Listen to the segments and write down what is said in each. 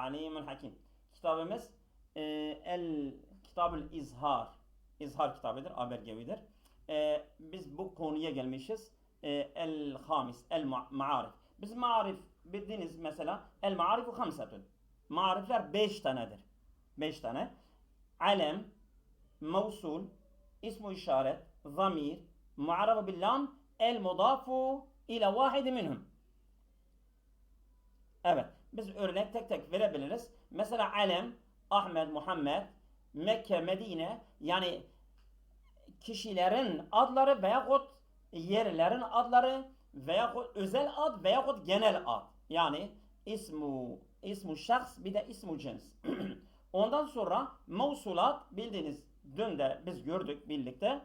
alimul hakim. Kitabımız e, El Kitabül İzhar. İzhar kitabıdır, abergevidir. E, biz bu konuya gelmişiz. E, El Hamis, El Ma- Maarif. Biz marif bildiğiniz mesela El Maarifu hamsetun. Marifler beş tanedir. Beş tane. Alem, mevsul, ismu işaret, zamir, mu'arraf bil lam, el mudafu ila vahidi minhum. Evet. Biz örnek tek tek verebiliriz. Mesela Alem, Ahmet, Muhammed, Mekke, Medine yani kişilerin adları veyahut yerlerin adları veyahut özel ad veyahut genel ad. Yani ismu ismu şahs bir de ismu cins. Ondan sonra mevsulat bildiğiniz dün de biz gördük birlikte.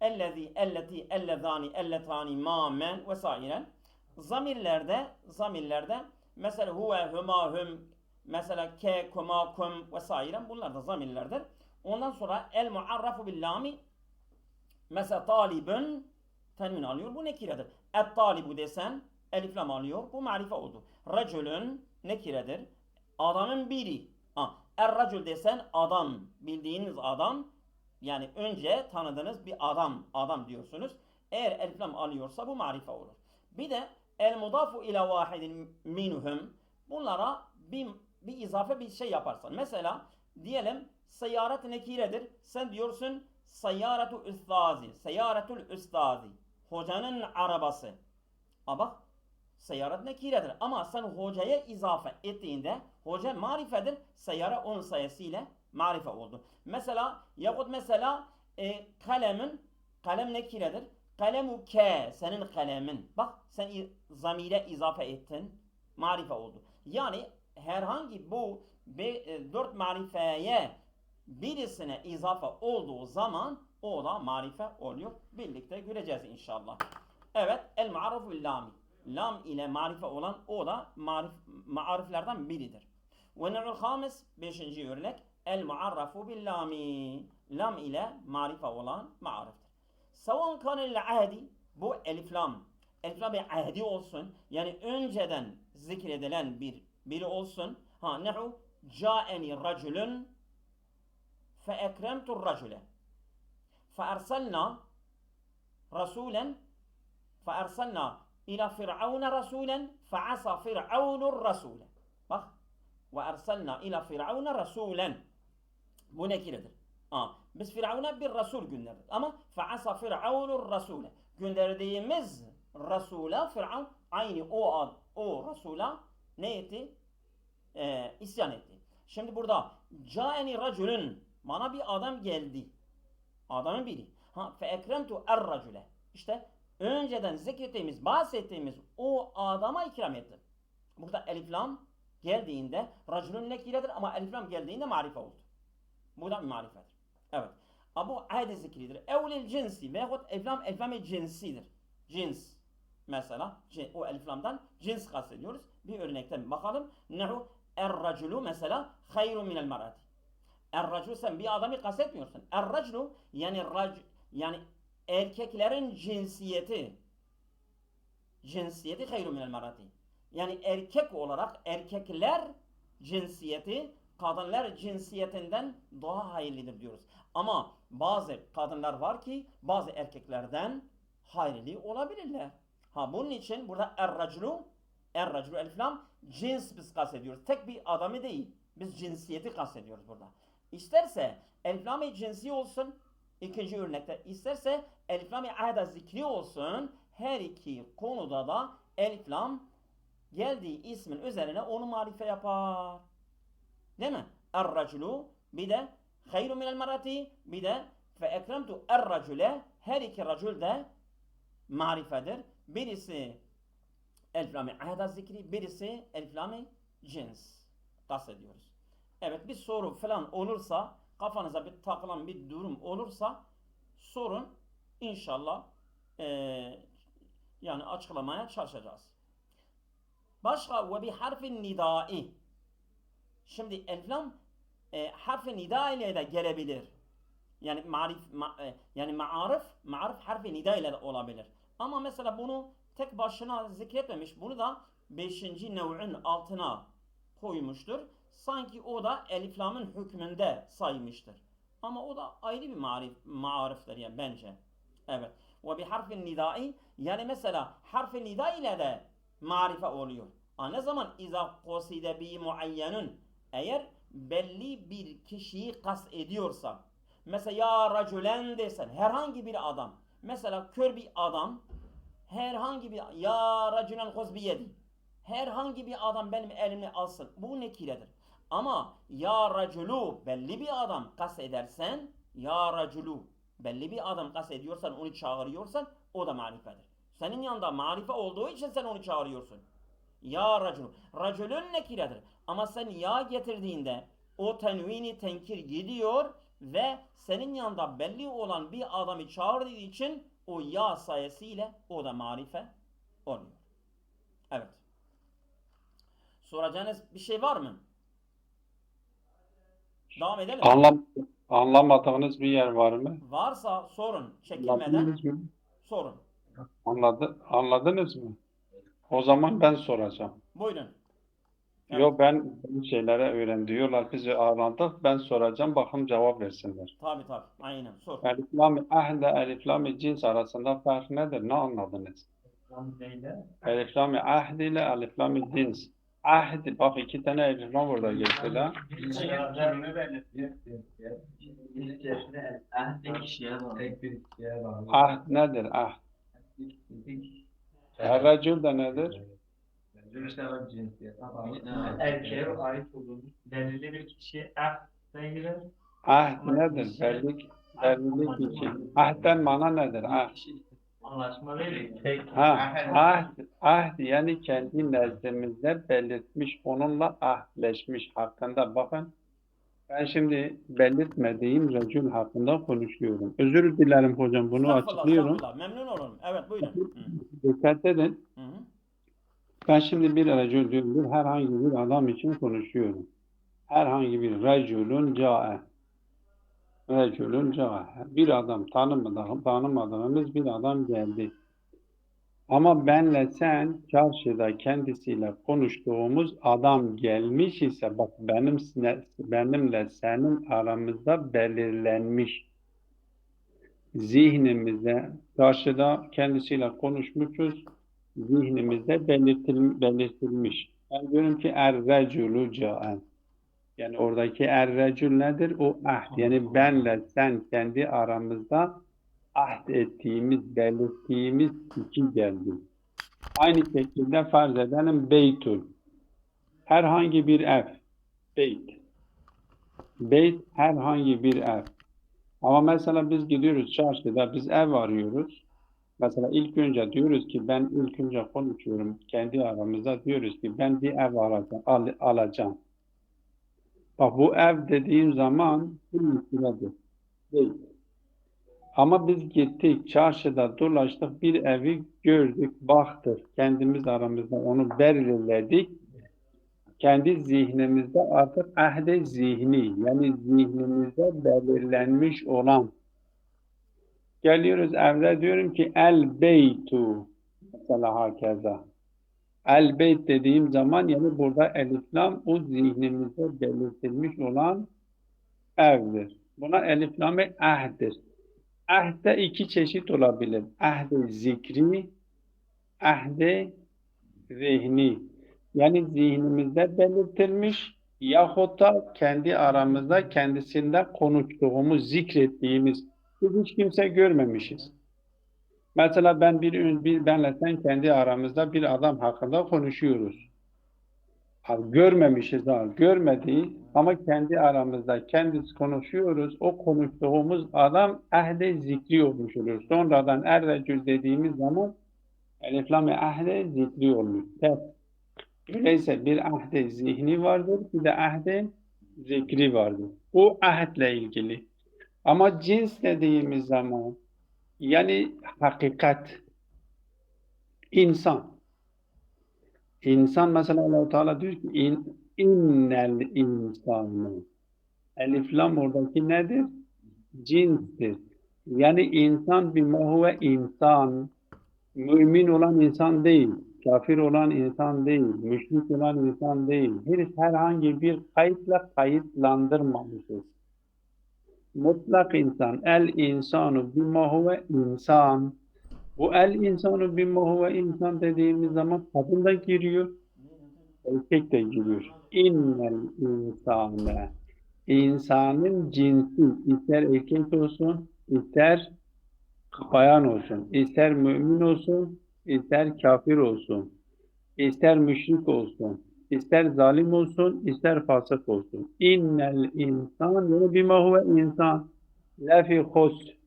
Ellezi, elleti, ellezani, elletani, ma, men vesaire. Zamirlerde, zamirlerde mesela huve, huma, hüm, mesela ke, kuma, kum vesaire bunlar da zamirlerdir. Ondan sonra el muarrafu bil lami mesela talibün tenvin alıyor. Bu nekiredir. Et talibu desen elif lam alıyor. Bu marife oldu. Racülün nekiredir. Adamın biri. Ha, er racül desen adam. Bildiğiniz adam. Yani önce tanıdığınız bir adam. Adam diyorsunuz. Eğer elif lam alıyorsa bu marife olur. Bir de el mudafu ila vahidin minhum. Bunlara bir, bir izafe bir şey yaparsan. Mesela diyelim seyaret nekiredir. Sen diyorsun seyaretu üstazi. Seyaretul üstazi. Hocanın arabası. Ama bak seyaret nekiredir. Ama sen hocaya izafe ettiğinde hoca marifedir. Seyyare onun sayesıyla marife oldu. Mesela yahut mesela e, kalemin kalem nekiredir. Kalemu ke senin kalemin. Bak sen zamire izafe ettin. Marife oldu. Yani herhangi bu e, dört marifeye birisine izafe olduğu zaman o da marife oluyor. Birlikte göreceğiz inşallah. Evet, el ma'rufu bil lami. Lam ile marife olan o da marif, mariflerden biridir. Ve ne'ul hamis, beşinci örnek, el muarrafu bil. Lam ile marife olan mariftir. Savun kanil ahdi bu eliflam. Eliflam-ı ahdi olsun. Yani önceden zikredilen bir biri olsun. Ha nehu caeni racülün fe ekremtur racüle. Fe ersalna rasulen fe ersalna ila firavuna rasulen fe asa firavunur rasule. Bak ve ersalna ila firavuna rasulen. Bu nekiredir. Ha biz Firavun'a bir Resul gönderdik. Ama feasa Firavunur Rasule. Gönderdiğimiz Resul'a Firavun aynı o ad, o Resul'a ne etti? Ee, isyan etti. Şimdi burada Caeni racülün bana bir adam geldi. Adamın biri. Ha fe ekremtu er racüle. İşte önceden zikrettiğimiz, bahsettiğimiz o adama ikram ettim. Burada elif lam geldiğinde racülün nekiredir ama elif lam geldiğinde marife oldu. Bu da marifedir. Evet. Ama ahde zikridir. Evlil cinsi veyahut elif lam elif lam cinsidir. Cins. Mesela o elif lamdan cins kastediyoruz. Bir örnekten bakalım. Nehu er raculu mesela hayrun minel marati. Er racul sen bir adamı kastetmiyorsun. Er raculu yani rac yani erkeklerin cinsiyeti cinsiyeti hayrun minel marati. Yani erkek olarak erkekler cinsiyeti kadınlar cinsiyetinden daha hayırlıdır diyoruz. Ama bazı kadınlar var ki bazı erkeklerden hayırlı olabilirler. Ha bunun için burada er-raculu er-raculu elif lam cins biz kastediyoruz. Tek bir adamı değil. Biz cinsiyeti kastediyoruz burada. İsterse elif lam cinsi olsun ikinci örnekte isterse elif lam ahda zikri olsun her iki konuda da elif lam geldiği ismin üzerine onu marife yapar. Değil mi? Er-raculu bir de hayru minel marati bir de fe ekremtu er-racule her iki racul de marifedir. Birisi elflami ahda zikri, birisi elflami cins. Kastediyoruz. Evet bir soru falan olursa, kafanıza bir takılan bir durum olursa sorun inşallah eee, yani açıklamaya çalışacağız. Başka ve bir harfin nidai. Şimdi elflam e, harfi nida ile de gelebilir. Yani marif ma, e, yani maarif maarif harfi nida ile de olabilir. Ama mesela bunu tek başına zikretmemiş. Bunu da 5. nev'in altına koymuştur. sanki o da eliflamın hükmünde saymıştır. Ama o da ayrı bir marif, mariftir yani bence. Evet. Ve bi harfin nidai yani mesela harfi nida ile de marife oluyor. Ha, ne zaman iza quside bi muayyenun eğer belli bir kişiyi kas ediyorsa mesela ya raculen desen herhangi bir adam mesela kör bir adam herhangi bir ya raculen huz biyedi herhangi bir adam benim elimi alsın bu nekiredir. Ama ya raculu belli bir adam kas edersen ya raculu belli bir adam kas ediyorsan onu çağırıyorsan o da marifedir. Senin yanında marife olduğu için sen onu çağırıyorsun. Ya raculu. Raculun nekiredir. Ama sen ya getirdiğinde o tenvini tenkir gidiyor ve senin yanında belli olan bir adamı çağırdığı için o ya sayesinde o da marife oluyor. Evet. Soracağınız bir şey var mı? Devam edelim. Anlam anlamadığınız bir yer var mı? Varsa sorun. Çekinmeden sorun. Anladı, anladınız mı? O zaman ben soracağım. Buyurun. Evet. Yok ben bu şeylere öğren diyorlar. Biz öğrendik. Ben soracağım. Bakın cevap versinler. Tabi tabi. Aynen. Sor. Elif lam ahle elif lam cins arasında fark nedir? Ne anladınız? Elif lam ahd ile elif lam cins. Ahd bak iki tane elif lam burada geçti la. Ahd nedir? Ahd. Errecül de nedir? Erkeğe ait olduğunu belirli bir kişiye ahdına girer. Ahd nedir? Belli, belli bir şey. Ahdden mana nedir? Ahd. Anlaşma değil. Tek. Ha, ahd, ahd yani kendi nezdimizde belirtmiş, onunla ahdleşmiş hakkında bakın. Ben şimdi belirtmediğim recül hakkında konuşuyorum. Özür dilerim hocam bunu Estağfurullah, açıklıyorum. estağfurullah. Memnun olurum. Evet buyurun. Dikkat edin. Hı hı. Ben şimdi bir diyorum, herhangi bir adam için konuşuyorum. Herhangi bir reculun cae. Reculun cae. Bir adam tanımadığım, tanımadığımız bir adam geldi. Ama benle sen çarşıda kendisiyle konuştuğumuz adam gelmiş ise bak benim benimle senin aramızda belirlenmiş zihnimizde çarşıda kendisiyle konuşmuşuz zihnimizde belirtil, belirtilmiş. Ben diyorum ki er-reculu ca'en. Yani oradaki er-recul nedir? O ahd. Yani benle sen kendi aramızda ahd ettiğimiz, belirttiğimiz kişi geldi. Aynı şekilde farz edelim beytul. Herhangi bir ev. Beyt. Beyt herhangi bir ev. Ama mesela biz gidiyoruz çarşıda, biz ev arıyoruz. Mesela ilk önce diyoruz ki ben ilk önce konuşuyorum kendi aramızda diyoruz ki ben bir ev alacağım. al- alacağım. Bak bu ev dediğim zaman bir müşkiledir. Değil. Ama biz gittik çarşıda dolaştık bir evi gördük baktık kendimiz aramızda onu belirledik. Kendi zihnimizde artık ahde zihni yani zihnimizde belirlenmiş olan Geliyoruz evde diyorum ki el beytu mesela hakeza. El beyt dediğim zaman yani burada eliflam o zihnimizde belirtilmiş olan evdir. Buna eliflamı ahdir. Ahde iki çeşit olabilir. Ahde zikri, ahde zihni. Yani zihnimizde belirtilmiş yahut da kendi aramızda kendisinde konuştuğumuz, zikrettiğimiz biz hiç kimse görmemişiz. Mesela ben bir, bir benle sen kendi aramızda bir adam hakkında konuşuyoruz. Abi görmemişiz ha, görmediği ama kendi aramızda kendisi konuşuyoruz. O konuştuğumuz adam ehde zikri olmuş olur. Sonradan errecül dediğimiz zaman eliflam ehde zikri olmuş. Tek. Öyleyse bir ahde zihni vardır, bir de ahde zikri vardır. O ahdle ilgili. Ama cins dediğimiz zaman yani hakikat insan insan mesela Allah Teala diyor ki in, innel insanı elif lam oradaki nedir? Cinstir. Yani insan bir huve insan mümin olan insan değil. kafir olan insan değil, müşrik olan insan değil. Bir herhangi bir kayıtla kayıtlandırmamışız. Mutlak insan, el insanu bima huve insan. Bu el insanu bima huve insan dediğimiz zaman kadın da giriyor, erkek de giriyor. İnnel insane. İnsanın cinsi ister erkek olsun, ister bayan olsun, ister mümin olsun, ister kafir olsun, ister müşrik olsun, ister zalim olsun, ister fasık olsun. İnnel insan bima huve insan lefi hus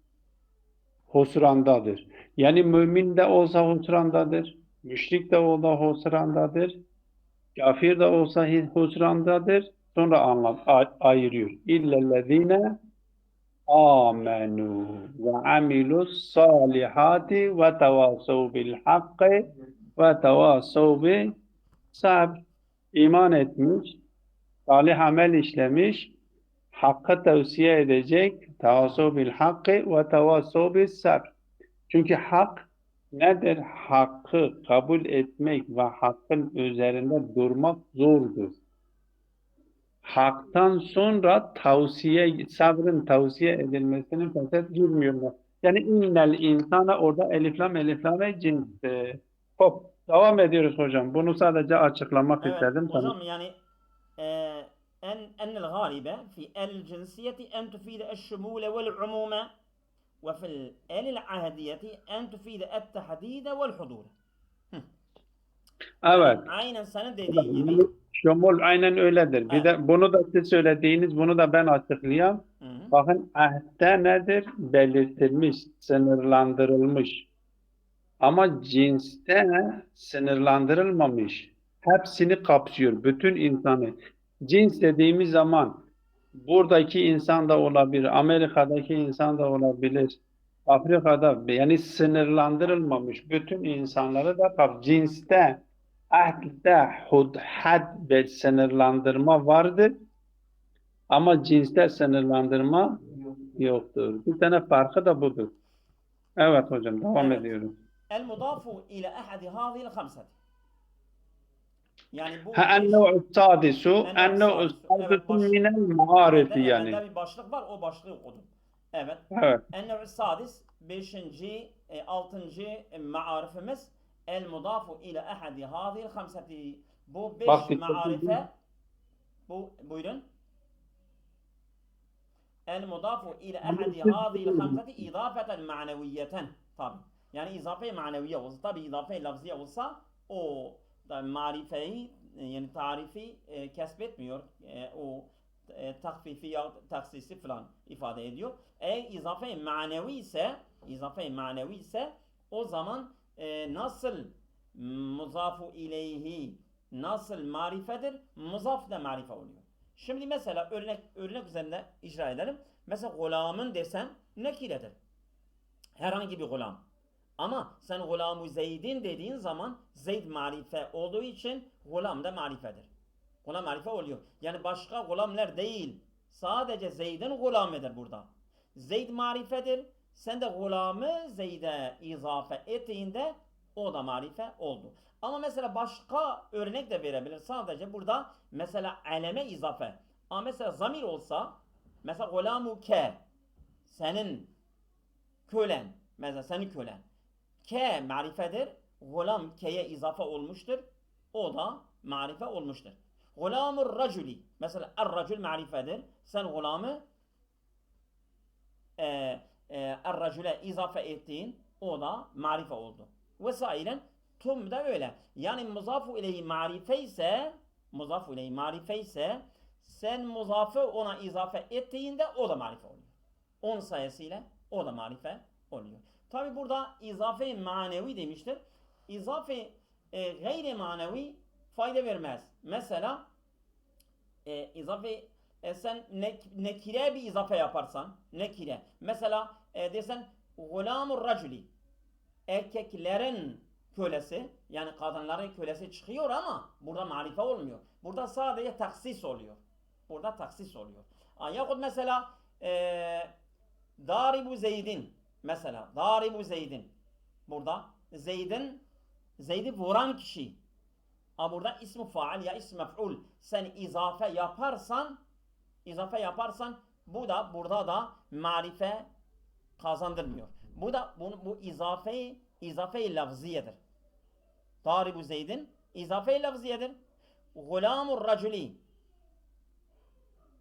husrandadır. Yani mümin de olsa husrandadır, müşrik de olsa husrandadır, kafir de olsa husrandadır. Sonra anlat, ayırıyor. İllellezine amenu ve amilus salihati ve tevasav bil hakkı ve tevasav bil sabr. İman etmiş, salih amel işlemiş, hakkı tavsiye edecek, tevasav bil hakkı ve tevasav bil sabr. Çünkü hak nedir? Hakkı kabul etmek ve hakkın üzerinde durmak zordur. Haktan sonra tavsiye, sabrın tavsiye edilmesinin fakat girmiyorlar. Yani innel insana orada eliflam eliflame cins. Hop, Devam ediyoruz hocam. Bunu sadece açıklamak evet, istedim. Hocam tamam. yani e, en enel galibe fi el cinsiyeti en tufide eşşumule vel umume ve fil elil ahadiyeti en tufide et tehdide vel hudure. Evet. Aynen senin dediğin gibi. Şomul aynen öyledir. Evet. De bunu da siz söylediğiniz, bunu da ben açıklayayım. Hı hı. Bakın ahde nedir? Belirtilmiş, sınırlandırılmış. Ama cinste sınırlandırılmamış. Hepsini kapsıyor, bütün insanı. Cins dediğimiz zaman buradaki insan da olabilir, Amerika'daki insan da olabilir, Afrika'da yani sınırlandırılmamış bütün insanları da kap. Cinste, ahdde, hud, had ve sınırlandırma vardır. Ama cinste sınırlandırma yoktur. Bir tane farkı da budur. Evet hocam devam Evet. ediyorum. المضاف إلى أحد هذه الخمسة. دي. يعني النوع السادس النوع السادس. من المعارف يعني. النوع السادس 5 جي آه، 6 معارف مس. المضاف إلى أحد هذه الخمسة. بو 5 معارف. بو بويرن المضاف إلى أحد هذه الخمسة إضافة معنوية. طبعا Yani izafe maneviye olsa tabi izafe lafziye olsa o da marifeyi e, yani tarifi e, kesbetmiyor. E, o e, takfifi ya taksisi falan ifade ediyor. Eğer izafe manevi ise izafe manevi ise o zaman e, nasıl muzafu ileyhi nasıl marifedir? Muzaf da marife oluyor. Şimdi mesela örnek örnek üzerinde icra edelim. Mesela gulamın desen nekiredir. Herhangi bir gulam. Ama sen gulamı Zeyd'in dediğin zaman Zeyd marife olduğu için gulam da marifedir. Gulam marife oluyor. Yani başka gulamlar değil. Sadece Zeyd'in gulamıdır burada. Zeyd marifedir. Sen de gulamı Zeyd'e izafe ettiğinde o da marife oldu. Ama mesela başka örnek de verebilir. Sadece burada mesela aleme izafe. Ama mesela zamir olsa mesela gulamu ke senin kölen mesela senin kölen ke marifedir. Gulam ke'ye izafe olmuştur. O da marife olmuştur. Gulamur raculi mesela er-racul marifedir. Sen gulamı e, e, er-racule izafe ettiğin o da marife oldu. Vesailen tum da öyle. Yani muzafu ileyhi marife ise muzafu ileyhi marife ise sen muzafı ona izafe ettiğinde o da marife oluyor. On sayesinde o da marife oluyor. Tabi burada izafe manevi demiştir. İzafe e, gayri manevi fayda vermez. Mesela e, izafe e, sen nek, nekire bir izafe yaparsan nekire. Mesela e, desen gulamur raculi erkeklerin kölesi yani kadınların kölesi çıkıyor ama burada marife olmuyor. Burada sadece taksis oluyor. Burada taksis oluyor. Yahut mesela e, Daribu Zeydin mesela Daribu Zeydin burada Zeyd'in Zeyd'i vuran kişi. Ama burada ismi faal ya ismi mef'ul. Sen izafe yaparsan izafe yaparsan bu da burada da marife kazandırmıyor. Bu da bu, bu izafe izafe lafziyedir. Taribu Zeyd'in izafe lafziyedir. Gulamur raculi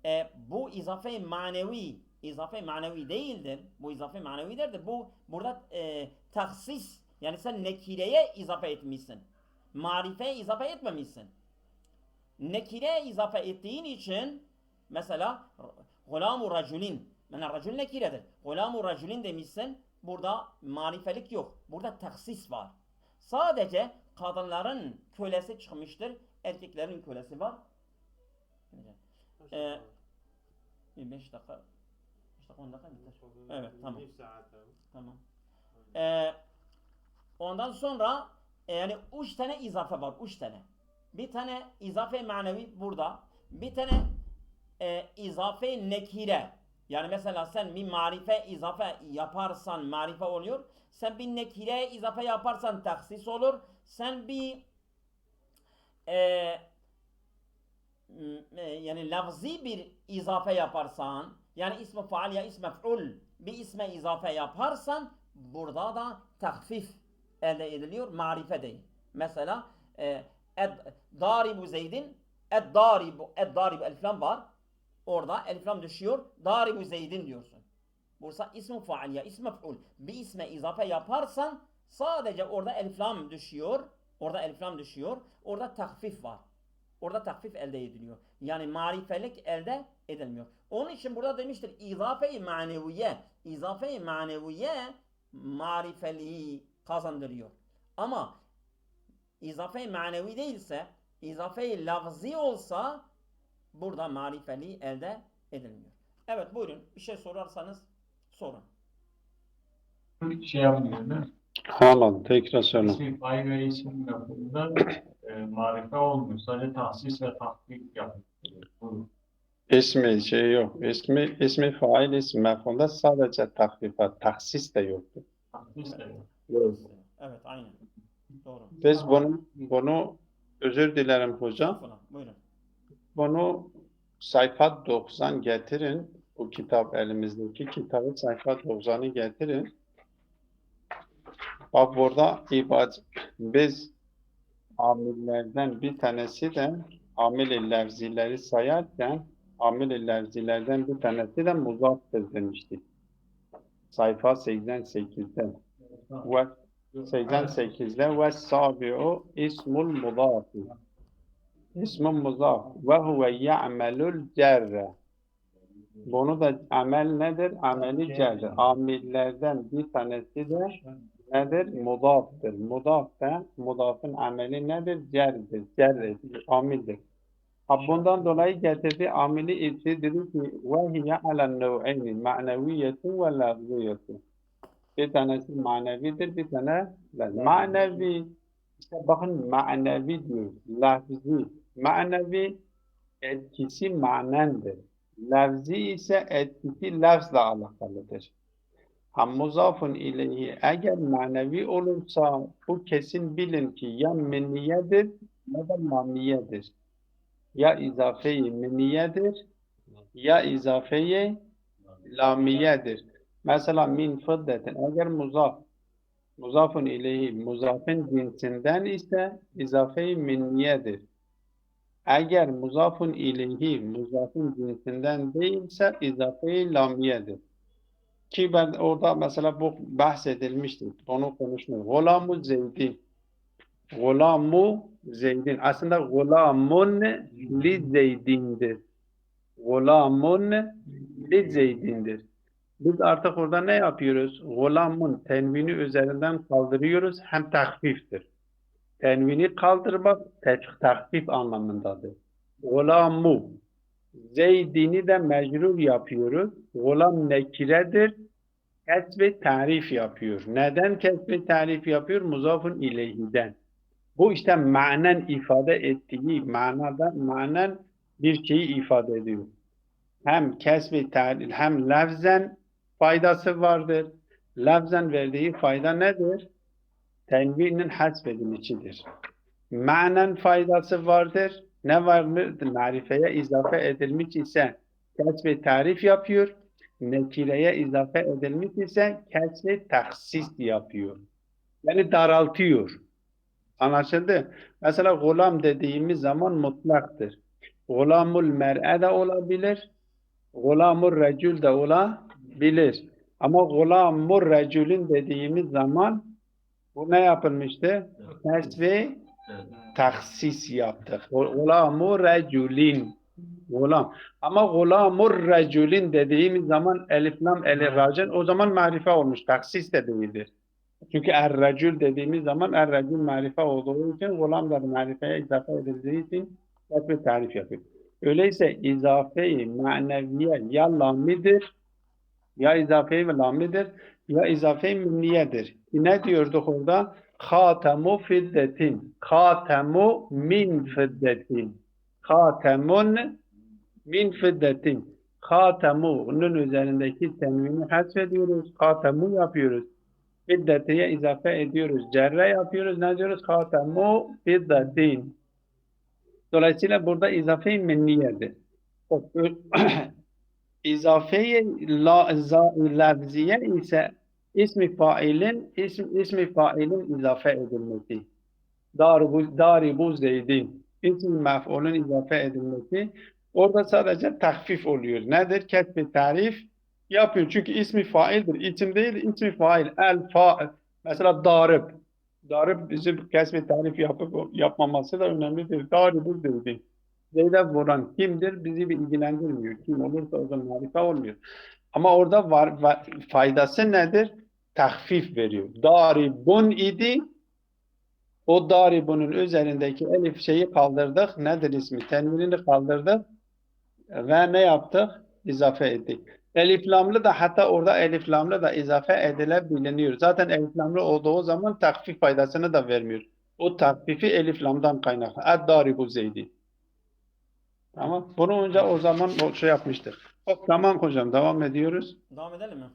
e, bu izafe manevi izafe manevi değildir. Bu izafe manevidir. Bu burada e, tahsis yani sen nekireye izafe etmişsin. Marifeye izafe etmemişsin. Nekireye izafe ettiğin için mesela gulamu raculin yani racul nekiredir. Gulamu raculin demişsin. Burada marifelik yok. Burada tahsis var. Sadece kadınların kölesi çıkmıştır. Erkeklerin kölesi var. Ee, 5 dakika 5 dakika 10 dakika biter. Evet, tamam. Tamam. Ee, ondan sonra e, yani üç tane izafe var. Üç tane. Bir tane izafe manevi burada. Bir tane e, izafe nekire. Yani mesela sen bir marife izafe yaparsan marife oluyor. Sen bir nekire izafe yaparsan taksis olur. Sen bir e, e, yani lafzi bir izafe yaparsan yani ismi faal ya ismi mef'ul bir isme izafe yaparsan burada da takfif elde ediliyor marife değil. Mesela e, daribu zeydin ed daribu ed daribu elflam var. Orada elflam düşüyor. Daribu zeydin diyorsun. Bursa ismi faal ya ismi mef'ul bir isme izafe yaparsan sadece orada elflam düşüyor. Orada elflam düşüyor. Orada takfif var. Orada takfif elde ediliyor. Yani marifelik elde edilmiyor. Onun için burada demiştir izafe-i maneviye. İzafe-i maneviye marifeliği kazandırıyor. Ama izafe-i manevi değilse, izafe-i lafzi olsa burada marifeliği elde edilmiyor. Evet buyurun bir şey sorarsanız sorun. Şey yapmıyor değil mi? Hala tekrar söyle. İsim lafında e, marife olmuyor. Sadece tahsis ve tahkik yapıyor. İsmi şey yok. İsmi, ismi fail, ismi mef'ulda sadece takfifat, taksis de yoktur. tahsis de yok. Evet aynen. Doğru. Biz bunu, bunu özür dilerim hocam. Buyurun. Bunu sayfa 90 getirin. Bu kitap elimizdeki kitabı sayfa 90'ı getirin. Bak burada ibad biz amillerden bir tanesi de amil-i levzileri sayarken amil-i levzilerden bir tanesi de muzaftır demiştik. Sayfa 88'de. Ve 88'de ve sabi'u ismul mudafi. İsmun muzaf ve huve ya'melul cerre. Bunu da amel nedir? Ameli cerre. Amillerden bir tanesi de nedir? Mudaftır. Mudaf da mudafın ameli nedir? Cerdir. Cerredir. Amildir. Bundan dolayı getirdiği ameli içi dedi ki ve hiye alen nev'eyni ma'neviyetu ve lafziyetu. Bir tanesi manevidir, bir tane. Manevi işte bakın manevi diyor. Lafzi. Manevi etkisi manendir. Lafzi ise etkisi lafzla alakalıdır. Ha muzafun ileyhi eğer manevi olursa bu kesin bilin ki ya minniyedir ya da mamiyedir. Ya izafeyi minniyedir ya izafeyi lamiyedir. Mesela min fıddetin eğer muzaf muzafun ileyhi muzafın cinsinden ise izafeyi minniyedir. Eğer muzafun ileyhi muzafın cinsinden değilse izafeyi lamiyedir. Ki ben orada mesela bu bahsedilmişti. Onu konuşmuyor. Gulamu zeydin. Gulamu zeydin. Aslında gulamun li zeydindir. Gulamun li zeydindir. Biz artık orada ne yapıyoruz? Gulamun tenvini üzerinden kaldırıyoruz. Hem takfiftir. Tenvini kaldırmak takfif anlamındadır. Gulamu. Zeydini de mecrur yapıyoruz. Gulam nekiredir. Kesbi tarif yapıyor. Neden kesbi tarif yapıyor? Muzafın ileyhiden. Bu işte manen ifade ettiği manada manen bir şeyi ifade ediyor. Hem kesbi tarif hem lafzen faydası vardır. Lafzen verdiği fayda nedir? tenvinin hasfedilmişidir. Manen faydası vardır. Ne vardır? Marifeye izafe edilmiş ise kesbi tarif yapıyor. Nekireye izafe edilmiş ise kesbi tahsis yapıyor. Yani daraltıyor. Anlaşıldı? Mesela gulam dediğimiz zaman mutlaktır. Gulamul mer'e de olabilir. Gulamur recül de olabilir. Ama gulamur recülün dediğimiz zaman bu ne yapılmıştı? Evet. Taksis yaptık. Gulamur recülin. Gulam. Ama gulamur recülin dediğimiz zaman elif lam eli racın o zaman marife olmuş. Taksis de. Çünkü er-recül dediğimiz zaman er-recül marife olduğu için gulam da marifeye izafe edildiği için bir tarif yapıyor. Öyleyse izafe-i maneviye ya lamidir ya izafe-i lamidir ya izafe-i minniyedir. Ne diyorduk orada? Hatemu fiddetin. Hatemu min fiddetin. Hatemun min fiddetin. Hatemu'nun üzerindeki tenvini hasfediyoruz. Hatemu yapıyoruz. Fiddetiye izafe ediyoruz. Cerre yapıyoruz. Ne diyoruz? Hatemu fiddetin. Dolayısıyla burada izafe-i minniyedir. İzafe-i la, za, lafziye ise ismi failin ism, ismi failin izafe edilmesi. Daribu, daribu zeydin. İsmi mef'ulun izafe edilmesi. Orada sadece tahfif oluyor. Nedir? Ketbi tarif yapıyor. Çünkü ismi faildir. İsim değil, ismi fail. El fail. Mesela darib. Darib bizim kesbi tarif yapıp yapmaması da önemlidir. Daribu zeydin. Zeyd'e vuran kimdir? Bizi bir ilgilendirmiyor. Kim olursa o zaman marife olmuyor. Ama orada var, var- faydası nedir? Tahfif veriyor. Daribun idi. O daribunun üzerindeki elif şeyi kaldırdık. Nedir ismi? Tenvinini kaldırdık. Ve ne yaptık? İzafe ettik. Elif lamlı da hatta orada elif lamlı da izafe edilebiliyor. Zaten elif lamlı olduğu zaman tahfif faydasını da vermiyor. O tahfifi elif lamdan kaynaklı. Ad-daribu zeydi. Tamam. Bunu önce o zaman şey yapmıştık. Tamam hocam devam ediyoruz. Devam edelim mi?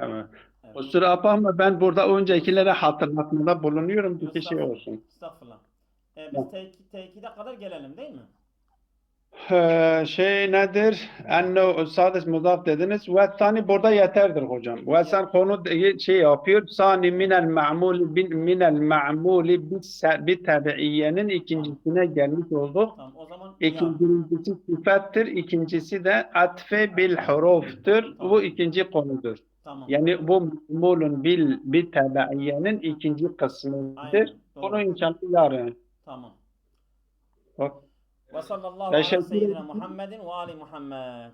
Evet. Evet. Kusura bakma ben burada öncekilere hatırlatmada bulunuyorum. Bir şey olsun. Estağfurullah. Ee, biz tek, tekide kadar gelelim değil mi? Ee, şey nedir? Enno sadece mudaf dediniz. Ve sani burada yeterdir hocam. Ve sen konu şey yapıyor. Sani minel ma'mul bin minel ma'muli bi tabiiyenin ikincisine gelmiş olduk. Tamam o zaman İkincisi sıfattır, ikincisi de atfe bil huruftur. Bu ikinci konudur. Tamam. Yani bu ma'mulun bil bi tabiiyenin ikinci kısmıdır. Bunu inşallah yarın. Tamam. Hop. Ve sallallahu ala Teşekkür seyyidina. Muhammedin ve ali Muhammed.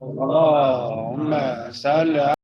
Allahümme salli